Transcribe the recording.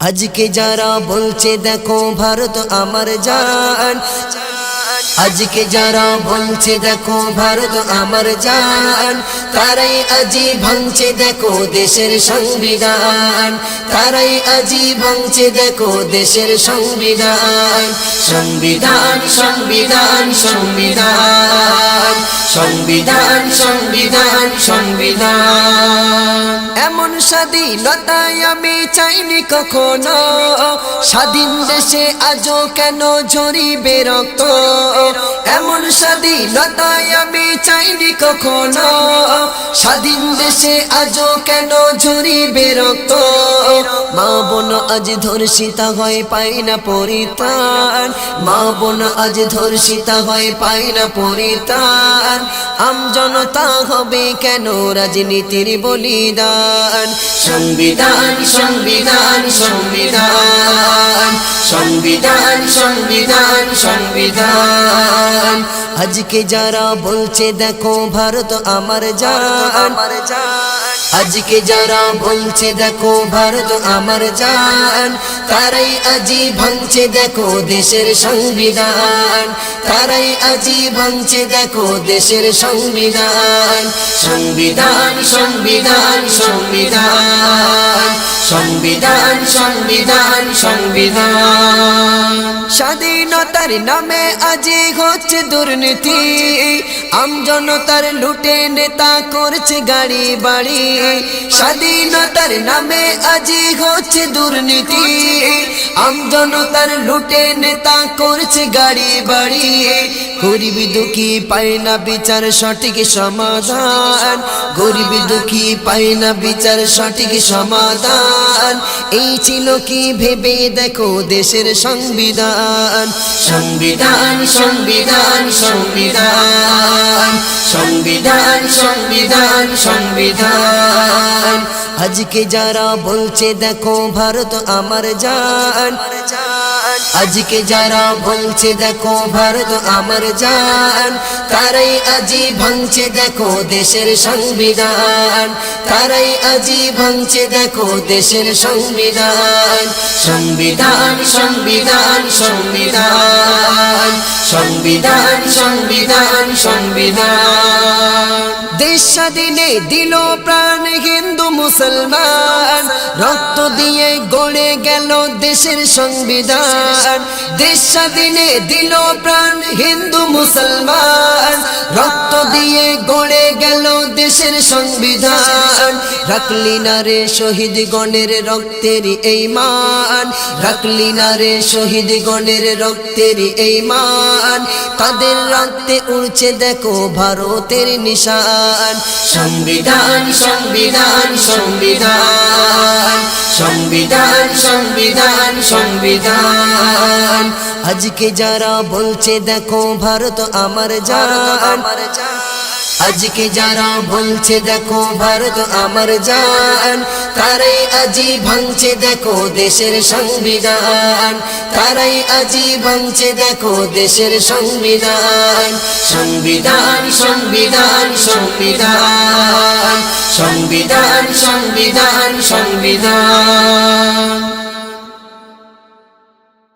আজকে যারা বলছে, দেখো ভারত আমার জান। আজকে যারা বলছে, দেখো ভারত আমার জান। তারাই আজি ভাঙছে, দেখো দেশের সংবিধান। তারাই আজি ভাঙছে, দেখো দেশের সংবিধান। সংবিধান সংবিধান সংবিধান। সংবিধান সংবিধান সংবিধান। এমন স্বাধীনতায় আমি চাইনি কখনো। স্বাধীন দেশে আজও কেন জরিবে রক্ত? স্বাধীনতায় আমি চাইনি কখনো। স্বাধীন দেশে আজও কেন ঝরিবে রক্ত মা বোন আজ ধর্ষিতা হয়, পাই না পরিত্রাণ। মা বোন আজ ধর্ষিতা হয়, পাই না পরিত্রাণ। আম জনতা হবে কেন রাজনীতির বলিদান? সংবিধান সংবিধান সংবিধান। সংবিধান সংবিধান সংবিধান। আজকে যারা বলছে দেখো ভারত আমার জান। আমার জান। আজকে যারা বলছে দেখো ভারত আমার জান। তারাই আজি ভাঙছে দেখো দেশের সংবিধান। তারাই আজি ভাঙছে দেখো দেশের সংবিধান। সংবিধান সংবিধান সংবিধান। সংবিধান সংবিধান সংবিধান। স্বাধীনতার নামে আজি হচ্ছে দুর্নীতি। আমজনতার লুটে নেতা করছে গাড়ি বাড়ি। স্বাধীনতার নামে আজি হচ্ছে দুর্নীতি। আমজনতার লুটে নেতা করছে গাড়ি বাড়ি। গরিব দুঃখী পায় না বিচার, সঠিক সমাধান। গরিব দুঃখী পায় না বিচার, সঠিক সমাধান। এই ছিল কি ভেবে দেখো দেশের সংবিধান। সংবিধান সংবিধান সংবিধান। সংবিধান সংবিধান সংবিধান। আজকে যারা বলছে, দেখো ভারত আমার জান। আজকে যারা বলছে, দেখো ভারত আমার জান। তারাই আজি ভাঙছে, দেখো দেশের সংবিধান। তারাই আজি ভাঙছে, দেখো দেশের সংবিধান। সংবিধান সংবিধান সংবিধান। সংবিধান সংবিধান। সংবিধান। দেশ স্বাধীনে দিল প্রাণ হিন্দু মুসলমান। রক্ত দিয়ে গড়ে গেল দেশের সংবিধান। দেশ স্বাধীনে দিল প্রাণ হিন্দু মুসলমান। রক্ত দিয়ে গড়ে গেল দেশের সংবিধান। রাখলি না রে শহীদ গণের রক্তের এই মান। রাখলি না রে শহীদ গণের রক্তের এই মান। তাদের রাতে উড়ছে দেখো ভারতের নিশান। সংবিধান সংবিধান সংবিধান। সংবিধান সংবিধান সংবিধান। আজকে যারা বলছে দেখো ভারত আমার যারা আমার জান। আজকে যারা বলছে দেখো ভারত আমার জান, তারাই আজি ভাঙছে দেখো দেশের সংবিধান। তারাই আজি ভাঙছে দেখো দেশের সংবিধান। সংবিধান সংবিধান সংবিধান। সংবিধান সংবিধান সংবিধান।